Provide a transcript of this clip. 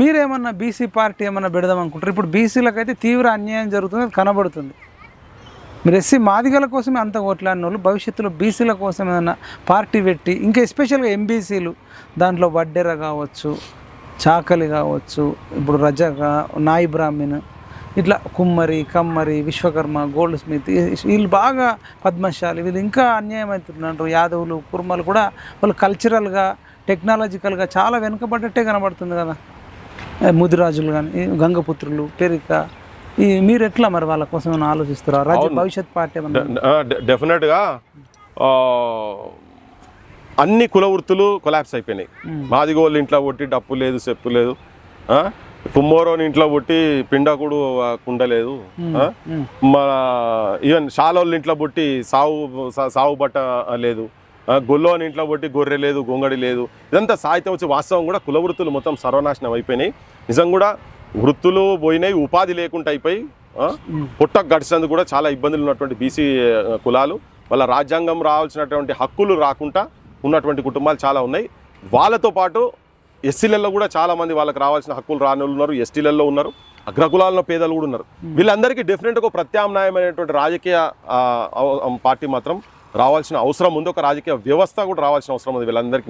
మీరేమన్నా BC party ఏమన్నా పెడదాం అనుకుంటారు? ఇప్పుడు బీసీలకైతే తీవ్ర అన్యాయం జరుగుతుంది అది కనబడుతుంది. మీరు ఎస్సీ మాదిగల కోసమే అంత ఓట్లాడిన వాళ్ళు భవిష్యత్తులో బీసీల కోసం ఏదైనా పార్టీ పెట్టి ఇంకా ఎస్పెషల్గా ఎంబీసీలు దాంట్లో వడ్డెర కావచ్చు చాకలి కావచ్చు ఇప్పుడు రజక నాయి బ్రాహ్మణ్ ఇట్లా కుమ్మరి కమ్మరి విశ్వకర్మ గోల్డ్ స్మిత్ వీళ్ళు బాగా పద్మశాలి వీళ్ళు ఇంకా అన్యాయం అవుతున్నారు యాదవులు కుర్మలు కూడా వాళ్ళు కల్చరల్గా టెక్నాలజికల్గా చాలా వెనుకబడ్డట్టే కనబడుతుంది కదా. ముదిరాజులు కానీ గంగపుత్రులు పెరిక ఈ మీరు ఎట్లా మరి వాళ్ళ కోసం ఏమైనా ఆలోచిస్తారా రాజ్య భవిష్యత్ పార్టీ డెఫినెట్గా అన్ని కుల వృత్తులు కొలాప్స్ అయిపోయినాయి మాదిగోళ్ళు ఇంట్లో కొట్టి డప్పు లేదు చెప్పు లేదు? కుమ్మోరోని ఇంట్లో కొట్టి పిండకుడు ఆ, కుండ లేదు ఆ? మ్మ్. మన ఈవెన్ షాలోళ్ళ ఇంట్లో పుట్టి సావు సావు బట్ట లేదు ఆ, గొల్లోని ఇంట్లో పుట్టి గొర్రె లేదు గొంగడి లేదు. ఇదంతా సాహిత్యం వచ్చి వాస్తవం కూడా కుల వృత్తులు మొత్తం సర్వనాశనం అయిపోయినాయి. నిజం కూడా వృత్తులు పోయినాయి ఉపాధి లేకుండా అయిపోయి ఆ, పుట్టకు గడిచినందుకు కూడా చాలా ఇబ్బందులు ఉన్నటువంటి బీసీ కులాలు. వాళ్ళ రాజ్యాంగం రావాల్సినటువంటి హక్కులు రాకుండా ఉన్నటువంటి కుటుంబాలు చాలా ఉన్నాయి. వాళ్ళతో పాటు ఎస్సీలలో కూడా చాలా మంది వాళ్ళకి రావాల్సిన హక్కులు రాని వాళ్ళు ఉన్నారు ఎస్టీలలో ఉన్నారు అగ్రకులాల్లో పేదలు కూడా ఉన్నారు. వీళ్ళందరికీ డెఫినెట్గా ఒక ప్రత్యామ్నాయమైనటువంటి రాజకీయ పార్టీ మాత్రం రావాల్సిన అవసరం ఉంది. ఒక రాజకీయ వ్యవస్థ కూడా రావాల్సిన అవసరం ఉంది. వీళ్ళందరికీ